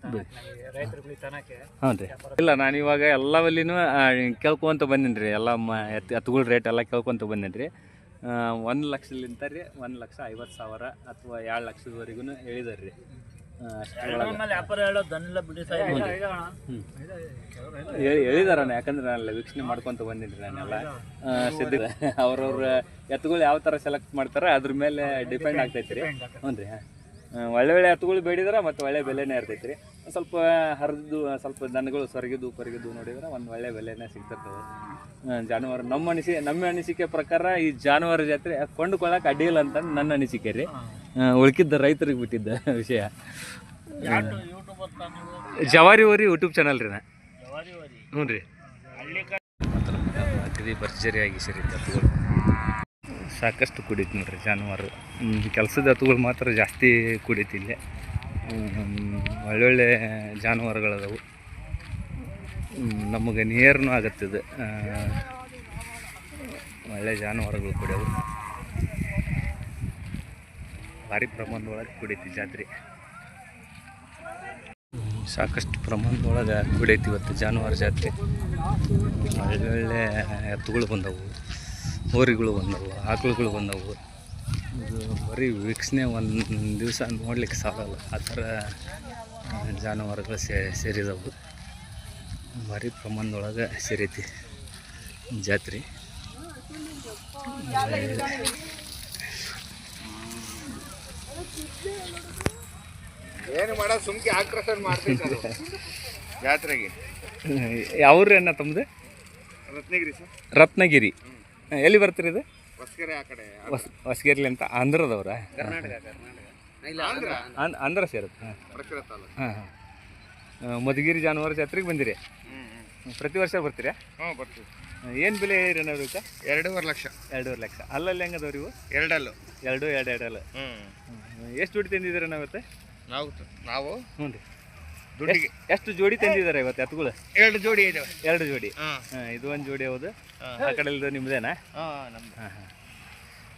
ರೈತರುಗಳಿಗೆ ತನಕ್ಕೆ ಹ್ಞೂ ರೀ. ಇಲ್ಲ ನಾನು ಇವಾಗ ಎಲ್ಲವಲ್ಲಿನೂ ಕೇಳ್ಕೊಂತ ಬಂದೀನಿ ರೀ. ಎಲ್ಲ ಮ ಎತ್ತು ಎತ್ತುಗಳ ರೇಟ್ ಎಲ್ಲ ಕೇಳ್ಕೊಂತ ಬಂದೀನಿ ರೀ. ಒಂದು ಲಕ್ಷಲಿಂತ ರೀ ಒಂದು ಲಕ್ಷ ಐವತ್ತು ಸಾವಿರ ಅಥವಾ ಎರಡು ಲಕ್ಷದವರೆಗೂ ಹೇಳಿದಾರೆ ರೀ. ಹೇಳಿದಾರಣ್ಣ ಯಾಕಂದ್ರೆ ನಾನೆಲ್ಲ ವೀಕ್ಷಣೆ ಮಾಡ್ಕೊಂತ ಬಂದೀನಿ ನಾನೆಲ್ಲ. ಸಿದ್ಧ ಅವ್ರವ್ರ ಎತ್ತುಗಳು ಯಾವ ತರ ಸೆಲೆಕ್ಟ್ ಮಾಡ್ತಾರೆ ಅದ್ರ ಮೇಲೆ ಡಿಪೆಂಡ್ ಆಗ್ತೈತಿ ರೀ. ಹ್ಞೂ ರೀ ಒಳ್ಳೆ ಒಳ್ಳೆ ಎತ್ತುಗಳು ಬೇಡಿದ್ರೆ ಮತ್ತು ಒಳ್ಳೆ ಬೆಲೆನೇ ಇರ್ತೈತೆ ರೀ ಸ್ವಲ್ಪ ಹರಿದು ಸ್ವಲ್ಪ ದನಗಳು ಸೊರಗಿದ್ದು ಪರಿಗಿದ್ದು ನೋಡಿದ್ರೆ ಒಂದು ಒಳ್ಳೆ ಬೆಲೆನೇ ಸಿಗ್ತಿರ್ತವೆ ಜಾನುವಾರು ನಮ್ಮ ಅನಿಸಿ ನಮ್ಮ ಅನಿಸಿಕೆ ಪ್ರಕಾರ ಈ ಜಾನುವಾರು ಜಾತ್ರೆ ಕೊಂಡುಕೊಳ್ಳೋಕೆ ಅಡ್ಡಿಯಿಲ್ಲ ಅಂತ ನನ್ನ ಅನಿಸಿಕೆ ರೀ. ಉಳ್ಕಿದ್ದ ರೈತರಿಗೆ ಬಿಟ್ಟಿದ್ದ ವಿಷಯ. ಜವಾರಿ ಓರಿ ಯೂಟ್ಯೂಬ್ ಚಾನಲ್ ರೀ ನಾ. ಹ್ಞೂ ರೀ. ಅಗದಿ ಭರ್ಜರಿಯಾಗಿ ಸರಿ ಸಾಕಷ್ಟು ಕುಡಿತು ನೋಡ್ರಿ, ಜಾನುವಾರು. ಕೆಲಸದ ಹತ್ತುಗಳು ಮಾತ್ರ ಜಾಸ್ತಿ ಕುಡಿತಿಲ್ಲ ಒಳ್ಳೊಳ್ಳೆ ಜಾನುವಾರುಗಳದಾವು. ನಮಗೆ ನಿಯರ್ನೂ ಆಗತ್ತಿದೆ ಒಳ್ಳೆ ಜಾನುವಾರುಗಳು ಕುಡಿಯವು ಭಾರಿ ಪ್ರಮಾಣದೊಳಗೆ ಕುಡಿತಿ ಜಾತ್ರೆ. ಸಾಕಷ್ಟು ಪ್ರಮಾಣದೊಳಗೆ ಕುಡಿತಿ ಇವತ್ತು ಜಾನುವಾರು ಜಾತ್ರೆ. ಒಳ್ಳೊಳ್ಳೆ ಎತ್ತುಗಳು ಬಂದವು. ಹೋರಿಗಳು ಬಂದವು ಆಕಳುಗಳು ಬಂದವು. ಇದು ಬರೀ ವೀಕ್ಷಣೆ ಒಂದು ದಿವಸ ನೋಡ್ಲಿಕ್ಕೆ ಸಾಲಲ್ಲ ಆ ಥರ ಜಾನುವಾರುಗಳು ಸೇ ಸೇರಿದವು. ಭಾರಿ ಪ್ರಮಾಣದೊಳಗೆ ಸೇರೈತಿ ಜಾತ್ರೆ. ಏನು ಮಾಡ ಸುಮ್ಕೆ ಆಕ್ರೋಶ ಮಾಡ್ತೀನಿ ಜಾತ್ರೆಗೆ ಯಾವ್ರಿ ಅಣ್ಣ ತಮ್ಮದು ರತ್ನಗಿರಿ ಸರ್. ರತ್ನಗಿರಿ. ಎಲ್ಲಿ ಬರ್ತೀರಿ ಇದು? ಹೊಸಗೆರೆ ಆ ಕಡೆ ಹೊಸ ಹೊಸಗೇರ್ಲಿ ಅಂತ ಆಂಧ್ರದವ್ರ? ಕರ್ನಾಟಕ ಕರ್ನಾಟಕ. ಇಲ್ಲ ಆಂಧ್ರ. ಆಂಧ್ರ. ಸೇರುತ್ತೆ ಹಾಂ. ತಾಲೂಕು. ಹಾಂ ಹಾಂ. ಮಧುಗಿರಿ ಜಾನುವಾರು ಜಾತ್ರೆಗೆ ಬಂದಿರಿ? ಪ್ರತಿ ವರ್ಷ ಬರ್ತೀರಾ? ಹ್ಞೂ ಬರ್ತೀವಿ. ಏನು ಬೆಲೆ ಹೇಳಿರಿ ನಾವು ಇವಕ್ಕೆ ಎರಡೂವರೆ ಲಕ್ಷ. ಎರಡೂವರೆ ಲಕ್ಷ. ಅಲ್ಲಲ್ಲಿ ಹೆಂಗದವ್ರಿ ಇವು? ಎರಡಲ್ಲು. ಎರಡು ಎರಡು ಎರಡಲ್ಲ. ಹ್ಞೂ ಎಷ್ಟು ದುಡ್ಡು ತಿಂದಿದ್ದೀರ ನಾವು ನಾವು ನಾವು? ಹ್ಞೂ ರೀ. ಎಷ್ಟು ಜೋಡಿ ತಂದಿದ್ದಾರೆ ಇವತ್ತು ಎತ್ತುಗಳು ಎರಡು ಜೋಡಿ ಇದಾವೆ ಎರಡು ಜೋಡಿ. ಇದು ಒಂದು ಜೋಡಿ ಹೌದು. ಆ ಕಡೆ ಇಲ್ದು ನಿಮ್ದೇನಾ?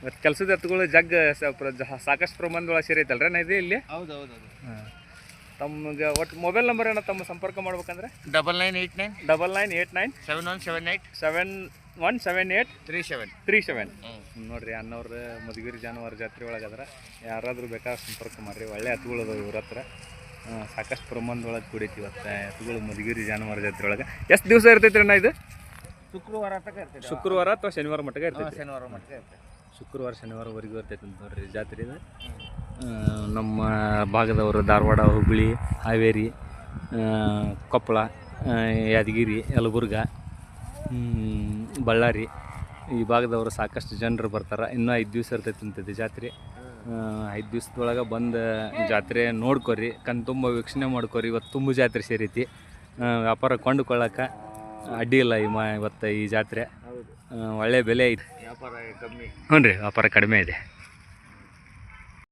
ಮತ್ತು ಕೆಲಸದ ಎತ್ತುಗಳು ಜಗ್ ಸಾಕಷ್ಟು ಪ್ರಮಾಣದೊಳಗೆ ಸೇರೈತಲ್ರಿ ಇದೆ ಇಲ್ಲಿ? ಹೌದು ಹೌದು ಹಾಂ ಒಟ್ಟು ಮೊಬೈಲ್ ನಂಬರ್ ಏನೋ ತಮ್ಮ ಸಂಪರ್ಕ ಮಾಡ್ಬೇಕಂದ್ರೆ? Double nine eight nine double nine eight nine seven one seven eight seven one seven eight three seven three seven ನೋಡಿರಿ ಅಣ್ಣವ್ರ ಮಧುಗಿರಿ ಜಾನುವಾರು ಜಾತ್ರೆ ಒಳಗದ್ರ ಯಾರಾದರೂ ಬೇಕಾದ್ರೆ ಸಂಪರ್ಕ ಮಾಡಿರಿ. ಒಳ್ಳೆ ಎತ್ತುಗಳು ಅದಾವ ಇವ್ರ ಹತ್ರ. ಸಾಕಷ್ಟು ಪ್ರಮಾಣದೊಳಗೆ ಕುಡಿತೀವಿ ಇವತ್ತು ಎತ್ತುಗಳು ಮಧುಗಿರಿ ಜಾನುವಾರು ಜಾತ್ರೆ ಒಳಗೆ ಎಷ್ಟು ದಿವಸ ಇರ್ತೈತ್ರಿ ಅಣ್ಣ ಇದು? ಶುಕ್ರವಾರ ಇರ್ತದೆ ಶುಕ್ರವಾರ ಅಥವಾ ಶನಿವಾರ ಮಟ್ಟಿಗೆ ಇರ್ತೈತಿ? ಶನಿವಾರ ಮಟ್ಟಿಗೆ ಶುಕ್ರವಾರ ಶನಿವಾರವರೆಗೂ ಇರ್ತೈತೆ ಅಂತ ನೋಡ್ರಿ ಜಾತ್ರೆ ಇದು. ನಮ್ಮ ಭಾಗದವರು ಧಾರವಾಡ ಹುಬ್ಬಳ್ಳಿ ಹಾವೇರಿ ಕೊಪ್ಪಳ ಯಾದಗಿರಿ ಯಲಬುರ್ಗ ಬಳ್ಳಾರಿ ಈ ಭಾಗದವರು ಸಾಕಷ್ಟು ಜನರು ಬರ್ತಾರೆ. ಇನ್ನೂ ಐದು ದಿವಸ ಇರ್ತೈತೆ ಅಂತೈತೆ ಜಾತ್ರೆ. ಐದು ದಿವ್ಸದೊಳಗೆ ಬಂದು ಜಾತ್ರೆ ನೋಡ್ಕೊರಿ ಕಣ್ ತುಂಬ ವೀಕ್ಷಣೆ ಮಾಡ್ಕೊರಿ. ಇವತ್ತು ತುಂಬ ಜಾತ್ರೆ ಸೇರೈತಿ. ವ್ಯಾಪಾರ ಕೊಂಡುಕೊಳ್ಳೋಕೆ ಅಡ್ಡಿ ಇಲ್ಲ ಈ ಮಾ ಇವತ್ತು ಈ ಜಾತ್ರೆ. ಒಳ್ಳೆ ಬೆಲೆ ಐತಿ. ವ್ಯಾಪಾರ ಕಮ್ಮಿ. ಹ್ಞೂ ರೀ ವ್ಯಾಪಾರ ಕಡಿಮೆ ಇದೆ.